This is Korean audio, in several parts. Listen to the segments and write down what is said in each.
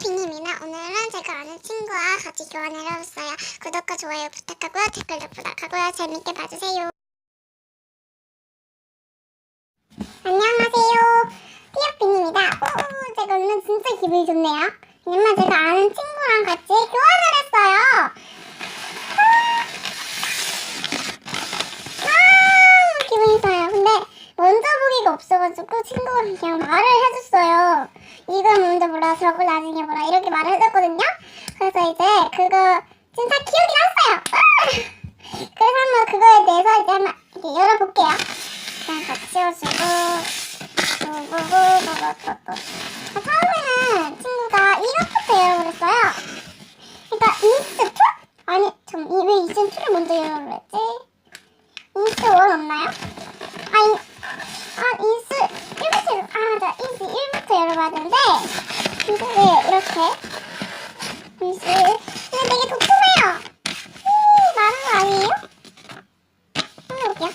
띠오피님이나 오늘은 제가 아는 친구와 같이 교환을 해봤어요. 구독과 좋아요 부탁하고요. 댓글도 부탁하고요. 재밌게 봐주세요. 안녕하세요. 띠오피입니다. 오, 제가 오늘 진짜 기분이 좋네요. 왜냐면 제가 아는 친구랑 같이 교환을 했어요. 아, 기분이 좋아요. 근데 먼저 보기가 없어가지고 친구가 그냥 말을 해줬어요. 이걸 먼저 보라, 저걸 나중에 보라 이렇게 말을 해줬거든요. 그래서 이제 그거 진짜 기억이 났어요. 아! 그래서 한번 그거에 대해서 이제 한번 이렇게 열어볼게요. 그냥 다 치워주고 아, 처음에는 친구가 이것부터 열어버렸어요. 그러니까 인스트 2? 아니 잠왜 이젠 2를 먼저 열어버렸지? 인스 1 없나요? 아, 인, 아 인스 1부터 아 맞아 인스 1부터 열어봐야 되는데 인스 네 이렇게 인스 근데 되게 도톰해요 음, 많은 거 아니에요? 한번 볼게요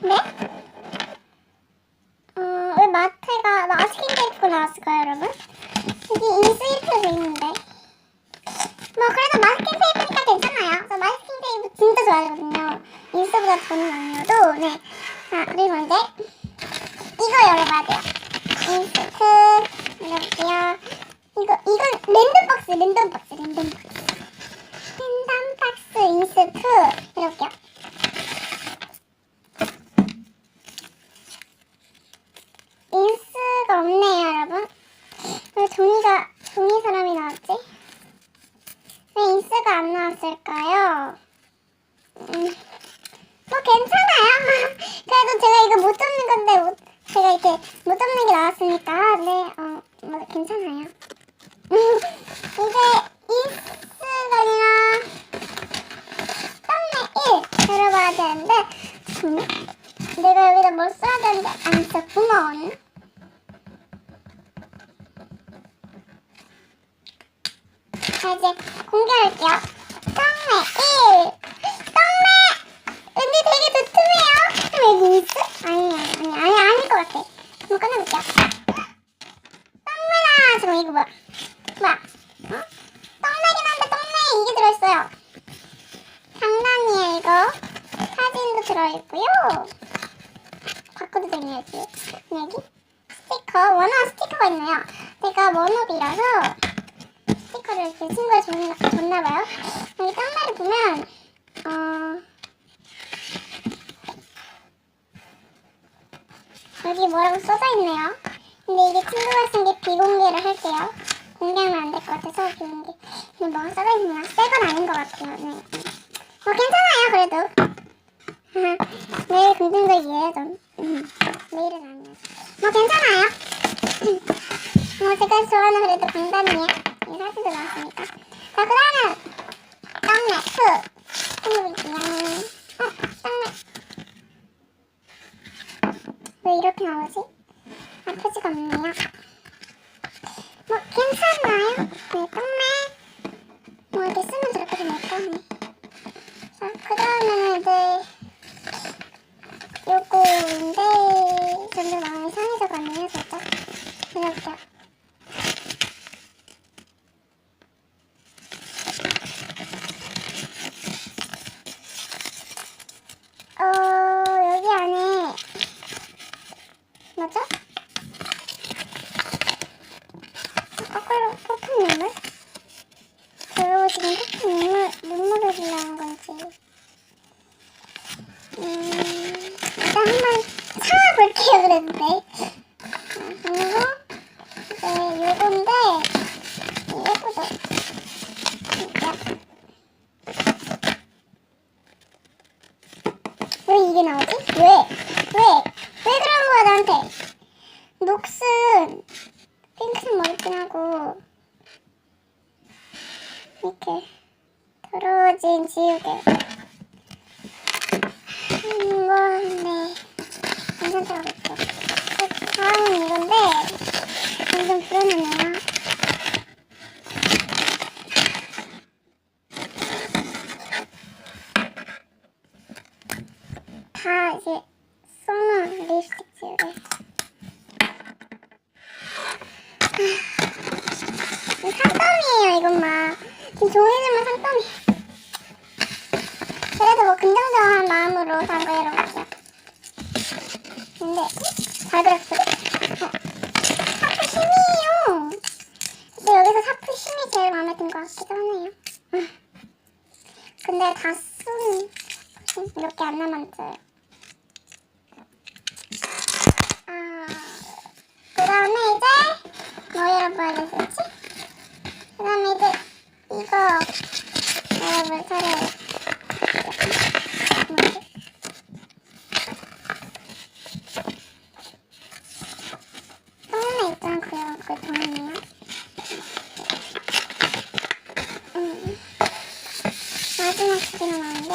네? 어, 왜 마트가 마스킹 테이프가 나왔을까요 여러분? 좋아하거든요. 인스보다 돈은 아니어도 네. 자 그리고 이제 이거 열어봐야 돼요. 인스트 열어볼게요. 이거 이건 랜덤 박스 랜덤 박스 랜덤 박스 랜덤 박스 인스트 열어볼게요. 인스가 없네요 여러분. 왜 종이가 종이 사람이 나왔지? 왜 인스가 안 나왔을까요? 음, 뭐 괜찮아요. 그래도 제가 이거 못 잡는 건데 못, 제가 이렇게 못 잡는 게 나왔으니까 네, 어, 뭐 괜찮아요. 이제 아니라 썸네 1 들어봐야 되는데 잠깐만. 내가 여기다 뭘 써야 되는데 안 썼구먼. 자 이제 공개할게요. 떡메 1 떡메 근데 되게 두툼해요. 왜 미스? 아니야 아니 아니 아닐 것 같아. 한번 꺼내볼게요. 이거 뭐야? 뭐야? 어? 떡메긴 한데 떡메 이게 들어있어요. 장난이에요 이거. 사진도 들어있고요. 바꿔도 되네야지. 여기 스티커 원화 스티커가 있네요. 제가 원업이라서 스티커를 이렇게 친구가 줬나, 줬나봐요. 여기 딴말을 보면, 어, 여기 뭐라고 써져 있네요. 근데 이게 친구가 쓴 게 비공개를 할게요. 공개하면 안 될 것 같아서 비공개. 근데 뭐가 써져 있나? 새건 아닌 것 같아요. 네. 어, 괜찮아요, 그래도. 매일 긍정적이에요, 좀. 음, 매일은 아니에요. 뭐, 괜찮아요. 뭐, 제가 좋아하는 그래도 강단이에요. 이 사진도 나왔으니까. 자, 그 다음은, 떡네, 프. 해볼게요. 어, 떡네. 왜 이렇게 나오지? 아, 표지가 없네요. 뭐, 괜찮나요? 네, 떡네. 뭐, 이렇게 쓰면 저렇게 되니까. 네. 자, 그 다음에는 이제, 요거인데, 점점 마음이 상해져가네요, 살짝. 이렇게. 어, 여기 안에, 뭐죠? 거꾸로 폭풍 눈물? 저거 지금 폭풍 눈물, 눈물을 흘리는 건지. 음, 일단 한번 그랬는데. 그리고, 이제 요건데, 요거도. 왜 이게 나오지? 왜? 왜? 왜 그런 거야, 나한테? 녹슨, 핑크색 머리핀 하고, 이렇게, 더러워진 지우개. 음, 뭐, 네. 괜찮다고 했죠. 그 다음은 이건데, 점점 불안하네요. 다 이제 써놓은 립스틱 지우개. 아, 산더미예요 이것만. 지금 종이지만 산더미. 그래도 뭐 긍정적인 마음으로 사과해볼게요. 근데 잘 그렸어요. 어. 사프 심이에요. 근데 여기서 사프 심이 제일 마음에 든 것 같기도 하네요. 음. 근데 다쓴 이렇게 안 남았어요. 아, 그 다음에 이제 뭐를 보여줬었지? 그 다음에 이제 이거 여러분 차례 뭐지? 또 하나 있잖아 그, 그 종이요 음. 마지막 스킬은 나는데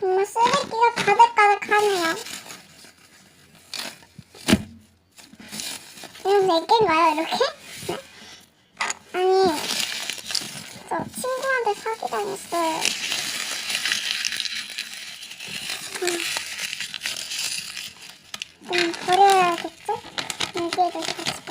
정말 쓰레기가 가득가득하네요. 이건 몇 개인가요, 이렇게? 네? 아니, 저 친구한테 사기 당했어요.